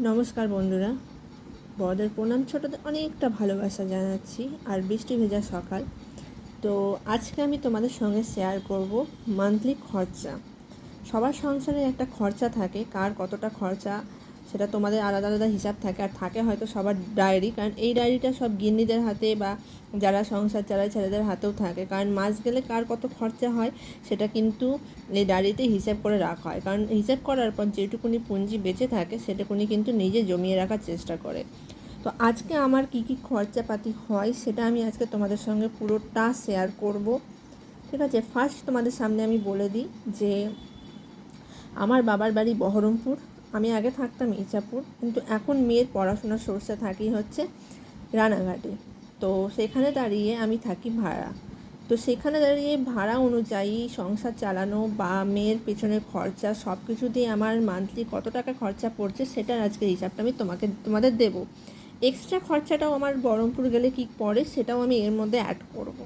নমস্কার বন্ধুরা। বড়দের প্রণাম, ছোটদের অনেকটা ভালোবাসা জানাচ্ছি, আর বৃষ্টি ভেজা সকাল। তো আজকে আমি তোমাদের সঙ্গে শেয়ার করব মান্থলি খরচা। সবার সংসারে একটা খরচা থাকে, কার কতটা খরচা সেটা তোমাদের আলাদা আলাদা হিসাব থাকে। আর থাকে হয়তো সবার ডায়েরি কারণ এই ডায়েরিটা সব গিন্নিদের হাতে বা যারা সংসার চালায় ছেলেদের হাতেও থাকে। কারণ মাস গেলে কার কত খরচা হয়, সেটা কিন্তু এই ডায়েরিতে হিসাব করে রাখা হয়। কারণ হিসাব করার পর যেটুকুনি পুঁজি বেঁচে থাকে, সেটুকুনি কিন্তু নিজে জমিয়ে রাখার চেষ্টা করে। তো আজকে আমার কী কী খরচাপাতি হয়, সেটা আমি আজকে তোমাদের সঙ্গে পুরোটা শেয়ার করব। ঠিক আছে? ফার্স্ট তোমাদের সামনে আমি বলে দিই যে, আমার বাবার বাড়ি বহরমপুর। আমি আগে থাকতাম ইচাপুর, কিন্তু এখন মেয়ের পড়াশোনার সোর্সে থাকি হচ্ছে রানাঘাটে। তো সেখানে দাঁড়িয়ে আমি থাকি ভাড়া। তো সেখানে দাঁড়িয়ে ভাড়া অনুযায়ী সংসার চালানো বা মেয়ের পেছনে খরচা সব কিছু দিয়ে আমার মান্থলি কত টাকা খরচা পড়ছে সেটার আজকের হিসাবটা আমি তোমাকে, তোমাদের দেবো। এক্সট্রা খরচাটাও আমার বহরমপুর গেলে কী পড়ে সেটাও আমি এর মধ্যে অ্যাড করব।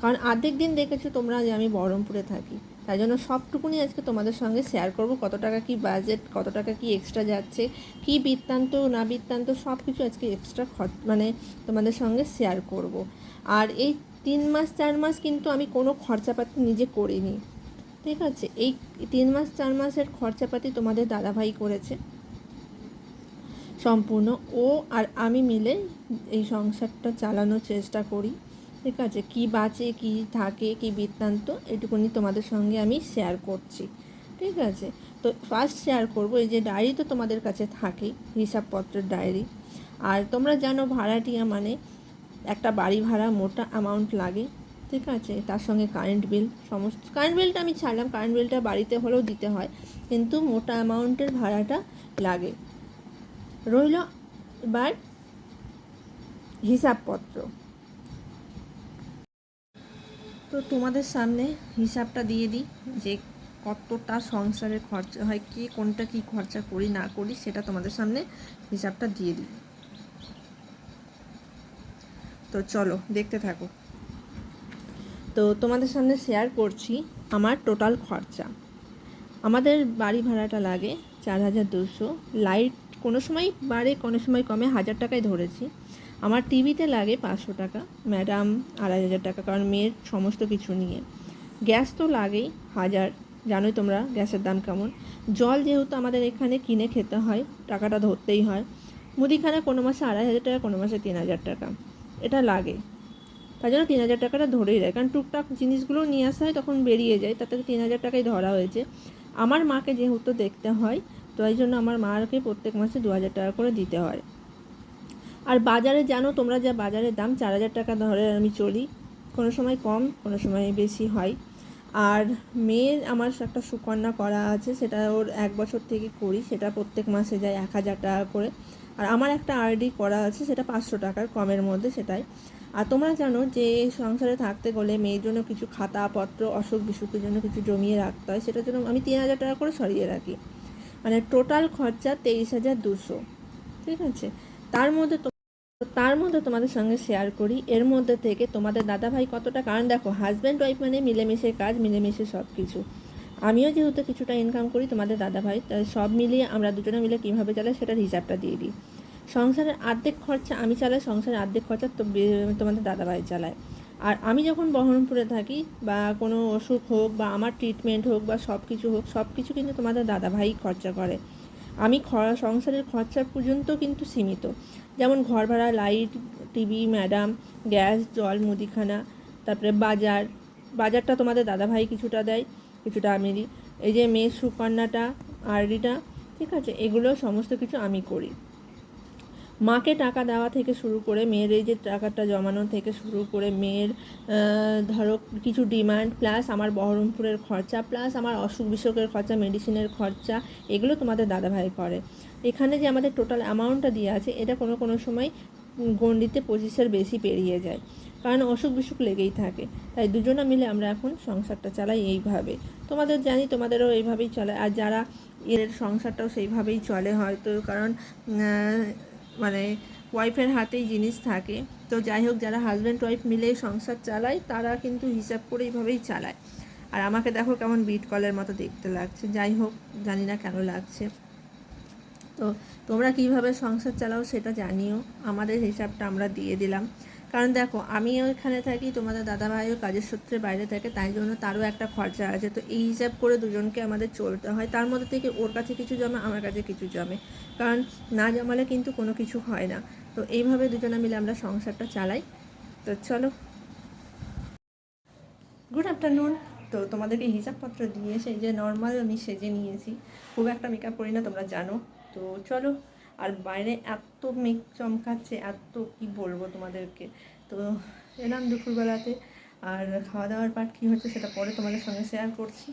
কারণ আর্ধেক দিন দেখেছ তোমরা যে আমি বহরমপুরে থাকি। তাই জন্য সবটুকুনি আজকে তোমাদের সঙ্গে শেয়ার করব। কত টাকা কি বাজেট কত টাকা কি এক্সট্রা যাচ্ছে, কি বৃত্তান্ত, না বৃত্তান্ত সব কিছু আজকে এক্সট্রা খরচ মানে তোমাদের সঙ্গে শেয়ার করব। আর এই তিন মাস, চার মাস কিন্তু আমি কোনো খরচাপাতি নিজে করিনি। ঠিক আছে? এই তিন মাস, চার মাসের খরচাপাতি তোমাদের দাদাভাই করেছে। সম্পূর্ণ ও আর আমি মিলে এই সংসারটা চালানোর চেষ্টা করি। ঠিক আছে? কি বাঁচে, কি থাকে, কি বৃত্তান্ত এটুকুনি তোমাদের সঙ্গে আমি শেয়ার করছি। ঠিক আছে? তো ফার্স্ট শেয়ার করব, এই যে ডায়েরি তো তোমাদের কাছে থাকেই, হিসাবপত্রের ডায়েরি আর তোমরা জানো ভাড়াটিয়া মানে একটা বাড়ি ভাড়া, মোটা অ্যামাউন্ট লাগে। ঠিক আছে? তার সঙ্গে কারেন্ট বিল সমস্ত কারেন্ট বিলটা আমি ছাড়লাম। কারেন্ট বিলটা বাড়িতে হলেও দিতে হয়, কিন্তু মোটা অ্যামাউন্টের ভাড়াটা লাগে। রইল এবার হিসাবপত্র। তো তোমাদের সামনে হিসাবটা দিয়ে দিই যে কতটা সংসারের খরচা হয়, কে কোনটা কি খরচা করি, না করি, সেটা তোমাদের সামনে হিসাবটা দিয়ে দিই। তো চলো, দেখতে থাকো। তো তোমাদের সামনে শেয়ার করছি আমার টোটাল খরচা। আমাদের বাড়ি ভাড়াটা লাগে চার হাজার দুশো। লাইট কোনো সময় বাড়ে, কোনো সময় কমে হাজার টাকায় ধরেছি। আমার টিভিতে লাগে পাঁচশো টাকা, ম্যাডাম আড়াই হাজার টাকা, কারণ মেয়ের সমস্ত কিছু নিয়ে। গ্যাস তো লাগেই, হাজার। জানোই তোমরা গ্যাসের দাম কেমন। জল যেহেতু আমাদের এখানে কিনে খেতে হয়, টাকাটা ধরতেই হয়। মুদিখানা কোনো মাসে আড়াই হাজার টাকা, কোনো মাসে তিন হাজার টাকা। এটা লাগে। তার জন্য তিন হাজার টাকাটা ধরেই দেয়। কারণ টুকটাক জিনিসগুলো নিয়ে আসা হয়, তখন বেরিয়ে যায়। তাতে তিন হাজার টাকাই ধরা হয়েছে। আমার মাকে যেহেতু দেখতে হয়, তো এই জন্য আমার মাকে প্রত্যেক মাসে দু হাজার টাকা করে দিতে হয়। আর বাজারে জানো, তোমরা যা বাজারের দাম, চার হাজার টাকা ধরে আমি চলি। কোনো সময় কম, কোনো সময় বেশি হয়। আর মেয়ের আমার একটা সুকন্যা করা আছে, সেটা ওর এক বছর থেকে করি, সেটা প্রত্যেক মাসে যায় এক হাজার টাকা করে। আর আমার একটা আরডি করা আছে, সেটা পাঁচশো টাকার কমের মধ্যে সেটাই। আর তোমরা জানো যে সংসারে থাকতে গেলে মেয়ের জন্য কিছু খাতাপত্র, অসুখ বিসুখের জন্য কিছু জমিয়ে রাখতে হয়, সেটার জন্য আমি তিন হাজার টাকা করে সরিয়ে রাখি। মানে টোটাল খরচা তেইশ হাজার দুশো, ঠিক আছে? তার মধ্যে তার মধ্যে তোমাদের সঙ্গে শেয়ার করি। এর মধ্যে থেকে তোমাদের দাদাভাই কতটা, কারণ দেখো হাজব্যান্ড ওয়াইফ মানে মিলেমিশে কাজ, মিলেমিশে সব কিছু আমিও যেহেতু কিছুটা ইনকাম করি তোমাদের দাদাভাই, তাই সব মিলিয়ে আমরা দুজনে মিলে কীভাবে চালাই সেটার হিসাবটা দিয়ে দিই। সংসারের অর্ধেক খরচা আমি চালাই, সংসারের অর্ধেক খরচা তো তোমাদের দাদাভাই চালায়। আর আমি যখন বহরমপুরে থাকি বা কোনো অসুখ হোক বা আমার ট্রিটমেন্ট হোক বা সব কিছু হোক সব কিছু কিন্তু তোমাদের দাদাভাই খরচা করে। আমি সংসারের খরচা পর্যন্ত কিন্তু সীমিত। যেমন ঘর ভাড়া লাইট টিভি ম্যাডাম গ্যাস জল, মুদিখানা, তারপরে বাজার। বাজারটা তোমাদের দাদাভাই কিছুটা দেয়, কিছুটা আমি দিই। এই যে মেয়ের সুকন্যাটা আরডিটা ঠিক আছে? এগুলো সমস্ত কিছু আমি করি। মাকে টাকা দেওয়া থেকে শুরু করে মেয়ের এই যে টাকাটা জমানো থেকে শুরু করে মেয়ের ধরো কিছু ডিমান্ড, প্লাস আমার বহরমপুরের খরচা, প্লাস আমার অসুখ বিসুখের খরচা, মেডিসিনের খরচা, এগুলো তোমাদের দাদাভাই করে। এখানে যে আমাদের টোটাল অ্যামাউন্টটা দিয়ে আছে, এটা কোনো কোনো সময় গণ্ডিতে পঁচিশের বেশি পেরিয়ে যায়। কারণ অসুখ বিসুখ লেগেই থাকে। তাই দুজনা মিলে আমরা এখন সংসারটা চালাই এইভাবে। তোমাদের জানি তোমাদেরও এইভাবেই চলে। আর যারা এর সংসারটাও সেইভাবেই চলে হয়তো, কারণ মানে ওয়াইফের হাতেই জিনিস থাকে। তো যাই হোক, যারা হাজব্যান্ড ওয়াইফ মিলে সংসার চালায়, তারা কিন্তু হিসাব করে এইভাবেই চালায়। আর আমাকে দেখো কেমন বিট কলের মতো দেখতে লাগছে। যাই হোক, জানি না কেন লাগছে। তো তোমরা কীভাবে সংসার চালাও সেটা জানিও। আমাদের হিসাবটা আমরা দিয়ে দিলাম। কারণ দেখো আমিও এখানে থাকি, তোমাদের দাদাভাইও কাজের সূত্রে বাইরে থাকে, তাই জন্য তারও একটা খরচা আছে। তো এই হিসাব করে দুজনকে আমাদের চলতে হয়। তার মধ্যে থেকে ওর কাছে কিছু জমে, আমার কাছে কিছু জমে। কারণ না জমালে কিন্তু কোনো কিছু হয় না। তো এইভাবে দুজনে মিলে আমরা সংসারটা চালাই। তো চলো। গুড আফটারনুন তো তোমাদেরকে হিসাবপত্র দিয়ে সেই যে নর্মাল আমি সেজে নিয়েছি, খুব একটা মেকআপ করি না, তোমরা জানো। তো চলো আর বাইরে এত মেঘ চমকাচ্ছে, এত কি বলব তোমাদেরকে? তো এলাম দুপুরবেলাতে। আর খাওয়া দাওয়ার পার্ট কী হচ্ছে সেটা পরে তোমাদের সঙ্গে শেয়ার করছি।